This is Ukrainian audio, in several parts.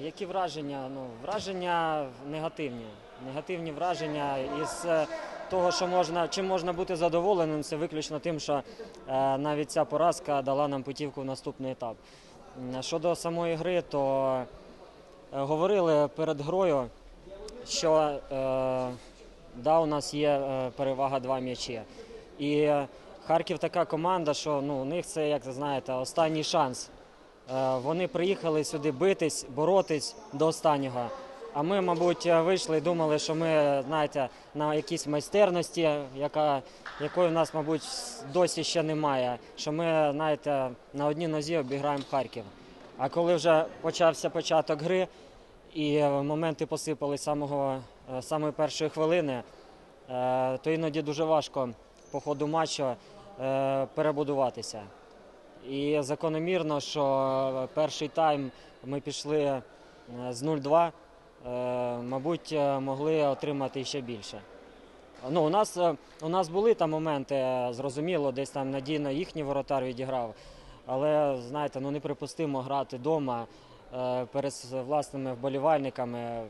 Які враження? Ну, Враження негативні. Негативні враження із е, того, що можна чим можна бути задоволеним, це виключно тим, що е, навіть ця поразка дала нам путівку в наступний етап. Е, щодо самої гри, то е, говорили перед грою, що е, да, у нас є е, перевага два м'ячі. І Харків така команда, що ну, у них це, як ви знаєте, останній шанс. Е, Вони приїхали сюди битись, боротись до останнього. А ми, мабуть, вийшли і думали, що ми, знаєте, на якійсь майстерності, яка, якої в нас, мабуть, досі ще немає. Що ми, знаєте, на одній нозі обіграємо Харків. А коли вже почався початок гри, і моменти посипались з самого е, самої першої хвилини, е, то іноді дуже важко по ходу матчу перебудуватися. І закономірно, що перший тайм ми пішли е, з 0-2, е, мабуть, е, могли отримати ще більше. Ну, у нас, е, у нас були там моменти, е, зрозуміло, десь там надійно їхній воротар відіграв. Але знаєте, ну неприпустимо грати вдома е, перед власними вболівальниками.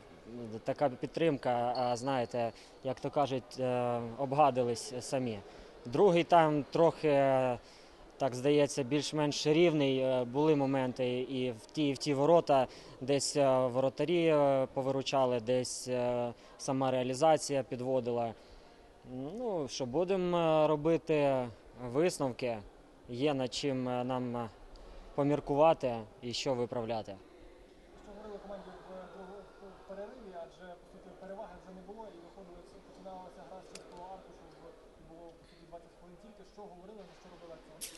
Така підтримка, а знаєте, як то кажуть, е, обгадились самі. Другий тайм трохи, е, так здається, більш-менш рівний. Е, Були моменти і в ті, і в ті ворота, десь е, воротарі повиручали, десь сама реалізація підводила. Ну, що будемо робити висновки, є над чим нам поміркувати і що виправляти. Що говорили команді в перериві, адже по суті переваги вже не було і виходили починалася гра з чистого аркушу, в- було по суті 20. Що говорили, на що робили акцент?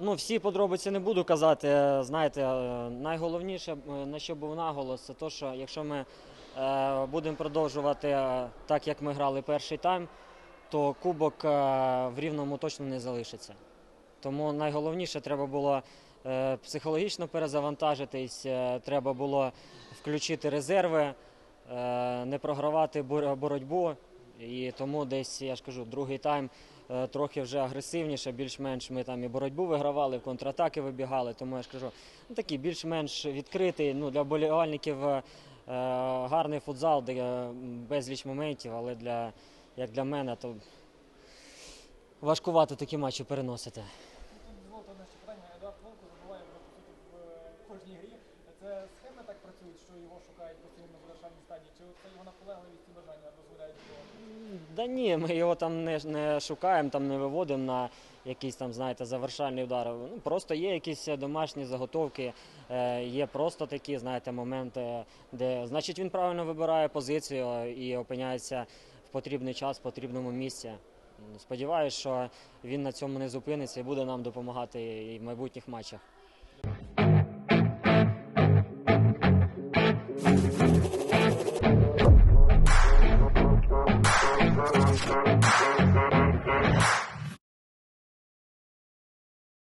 Ну, всі подробиці не буду казати. Знаєте, е, найголовніше, е, на що був наголос, це те, що якщо ми е, будемо продовжувати так, як ми грали перший тайм, то кубок в рівному точно не залишиться. Тому найголовніше треба було психологічно перезавантажитись, треба було включити резерви, не програвати боротьбу. І тому десь, я ж кажу, другий тайм е, трохи вже агресивніше, більш-менш ми там і боротьбу вигравали, контратаки вибігали. Тому я ж кажу, ну, такий більш-менш відкритий. Ну, для вболівальників е, гарний футзал, де е, безліч моментів, але для, як для мене, то важкувато такі матчі переносити. Це схеми так працюють, що його шукають постійно в завершальній стадії? Чи це його наполегливість і бажання дозволяють цього? Да ні, ми його там не, не шукаємо, там не виводимо на якийсь там, знаєте, завершальний удар. Ну, просто є якісь домашні заготовки, е, є просто такі, знаєте, моменти, де, значить, він правильно вибирає позицію і опиняється в потрібний час, в потрібному місці. Сподіваюсь, що він на цьому не зупиниться і буде нам допомагати і в майбутніх матчах. Thank you.